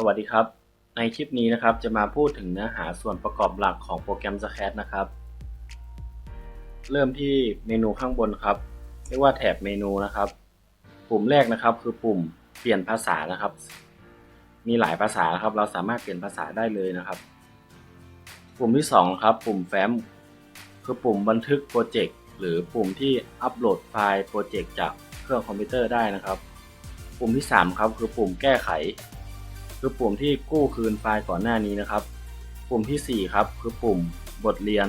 สวัสดีครับ ในคลิปนี้นะครับจะมาพูดถึงเนื้อหาส่วนประกอบหลักของโปรแกรม Scratch นะครับ เริ่มที่เมนูข้างบนครับ เรียกว่าแถบเมนูนะครับ ปุ่มแรกนะครับคือปุ่มเปลี่ยนภาษานะครับ มีหลายภาษาครับ เราสามารถเปลี่ยนภาษาได้เลยนะครับ ปุ่มที่2ครับปุ่มแฟ้มคือปุ่มบันทึกโปรเจกต์หรือปุ่มที่อัปโหลดไฟล์โปรเจกต์จากเครื่องคอมพิวเตอร์ได้นะครับ ปุ่มที่ 3 ครับคือปุ่มแก้ไข คือปุ่มที่กู้คืนไฟล์ก่อนหน้านี้นะครับ ปุ่มที่ 4 ครับ คือปุ่มบทเรียน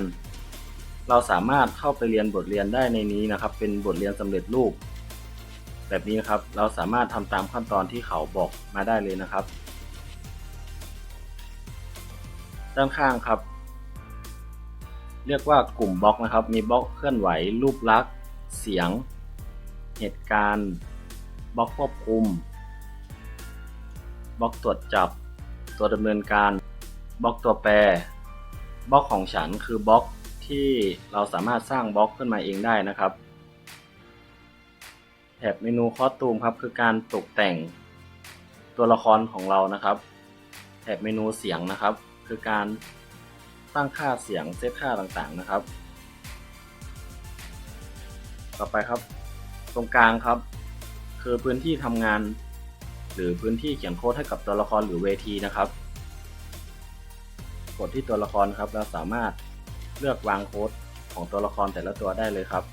เราสามารถเข้าไปเรียนบทเรียนได้ในนี้นะครับ เป็นบทเรียนสำเร็จรูป แบบนี้นะครับ เราสามารถทำตามขั้นตอนที่เขาบอกมาได้เลยนะครับ ด้านข้างครับ เรียกว่ากลุ่มบล็อกนะครับ มีบล็อกเคลื่อนไหว รูปลักษณ์ เสียง เหตุการณ์ บล็อกควบคุม บล็อกตรวจจับ ตัวดำเนินการบล็อกตัวแปรบล็อกของฉันคือบล็อกที่เราสามารถสร้างบล็อกขึ้นมาเองได้นะครับแถบเมนูคอสตูมครับคือการตกแต่งตัวละครของเรานะครับแถบเมนูเสียงนะครับ คือการตั้งค่าเสียงเซตค่าต่างๆนะครับ ต่อไปครับ ตรงกลางครับ คือพื้นที่ทำงาน รือพื้นที่เขียนโค้ดให้กับตัวละครหรือเวทีนะครับ กดที่ตัวละครครับเราสามารถเลือกวางโค้ดของตัวละครแต่ละตัวได้เลยครับ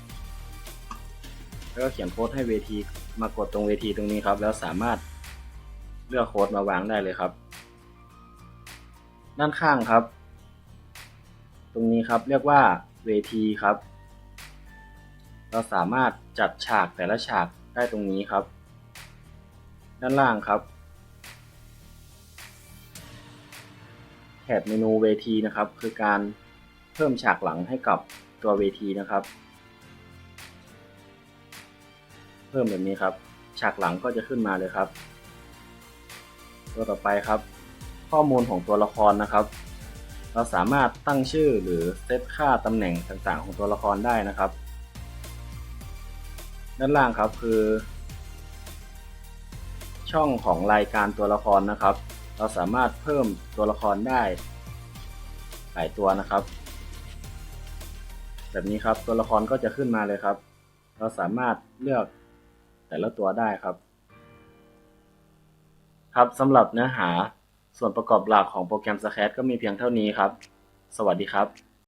แล้วก็เขียนโค้ดให้เวทีมากดตรงเวทีตรงนี้ครับ แล้วสามารถเลือกโค้ดมาวางได้เลยครับ ด้านข้างครับ ตรงนี้ครับเรียกว่าเวทีครับ เราสามารถจัดฉากแต่ละฉากได้ตรงนี้ครับ ด้านล่างครับ แถบเมนูเวทีนะครับ คือการเพิ่มฉากหลังให้กับตัวเวทีนะครับ เพิ่มแบบนี้ครับ ฉากหลังก็จะขึ้นมาเลยครับ ตัวต่อไปครับ ข้อมูลของตัวละครนะครับ เราสามารถตั้งชื่อหรือเซตค่าตำแหน่งต่างๆ ของตัวละครได้นะครับ ด้านล่างครับคือ ช่องของรายการตัวละครนะครับ เราสามารถเพิ่มตัวละครได้หลายตัวนะครับ แบบนี้ครับตัวละครก็จะขึ้นมาเลยครับ เราสามารถเลือกแต่ละตัวได้ครับ ครับสำหรับเนื้อหาส่วนประกอบหลักของโปรแกรม Scratch ก็มีเพียงเท่านี้ครับ สวัสดีครับ